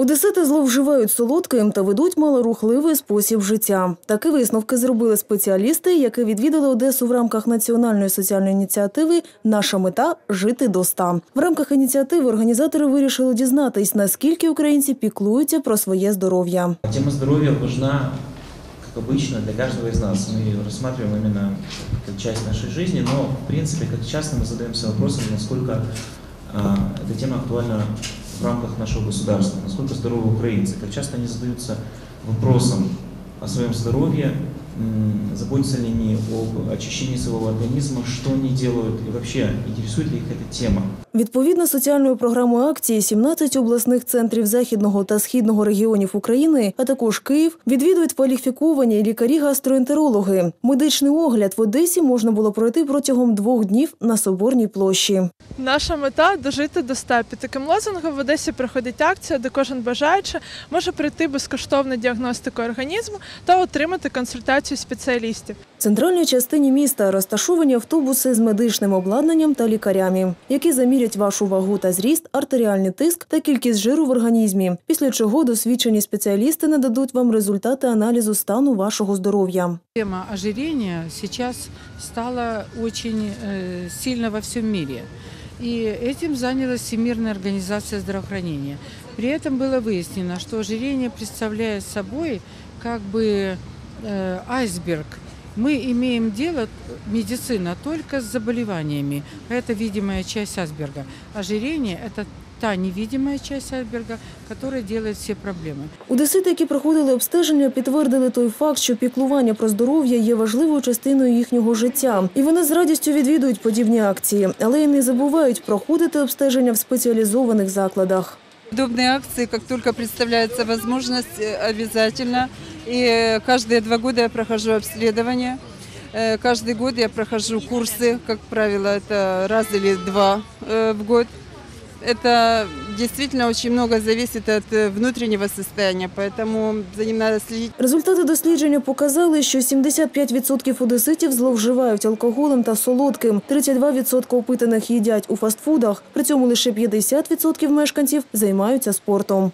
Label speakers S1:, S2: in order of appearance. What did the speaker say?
S1: Одесити зловживають солодким та ведуть малорухливий спосіб життя. Такі висновки зробили спеціалісти, які відвідали Одесу в рамках національної соціальної ініціативи Наша мета жити до ста. В рамках ініціативи організатори вирішили дізнатись, наскільки українці піклуються про своє здоров'я.
S2: Тема здоровья важна, как обычно, для каждого из нас. Мы ее рассматриваем именно как часть нашей жизни, но, в принципе, как часто мы задаемся вопросом, насколько а, эта тема актуальна в рамках нашего государства, насколько здоровы украинцы, как часто они задаются вопросом о своем здоровье, заботятся ли они об очищении своего организма, что они делают и вообще интересует ли их эта тема.
S1: Відповідно соціальною програмою акції 17 обласних центрів західного та східного регіонів України, а також Київ, відвідують кваліфіковані лікарі-гастроентерологи. Медичний огляд в Одесі можна було пройти протягом двох днів на Соборній площі.
S3: Наша мета дожити до 100. Під таким лозунгом в Одесі проходить акція, де кожен бажаючий може пройти безкоштовну діагностику організму та отримати консультацію спеціалістів.
S1: В центральній частині міста розташовані автобуси з медичним обладнанням та лікарями, які замірять вашу вагу та зріст, артеріальний тиск та кількість жиру в організмі. Після чого досвідчені спеціалісти нададуть вам результати аналізу стану вашого здоров'я.
S4: Тема ожирения сейчас стала очень э, сильно во всем мире. И этим занялась Всемирная организация здравоохранения. При этом было выяснено, что ожирение представляет собой как бы э, айсберг. Мы имеем дело, медицина, только с заболеваниями. Это видимая часть айсберга. Ожирение – это та невидимая часть айсберга, которая делает все проблемы.
S1: Одесити, які проходили обстеження, підтвердили той факт, що піклування про здоров'я є важливою частиною їхнього життя, і вони з радістю відвідують подібні акції, але й не забувають проходити обстеження в спеціалізованих закладах.
S5: Подобные акции, как только представляется возможность, э, обязательно. И э, каждые два года я прохожу обследование. Э, Каждый год я прохожу курсы, как правило, это раз или два э, в год. Это действительно очень много зависит от э, внутреннего состояния, поэтому за ним надо следить.
S1: Результати дослідження показали, що 75% одеситів зловживають алкоголем та солодким, 32% опитаних їдять у фастфудах, при цьому лише 50% мешканців займаються спортом.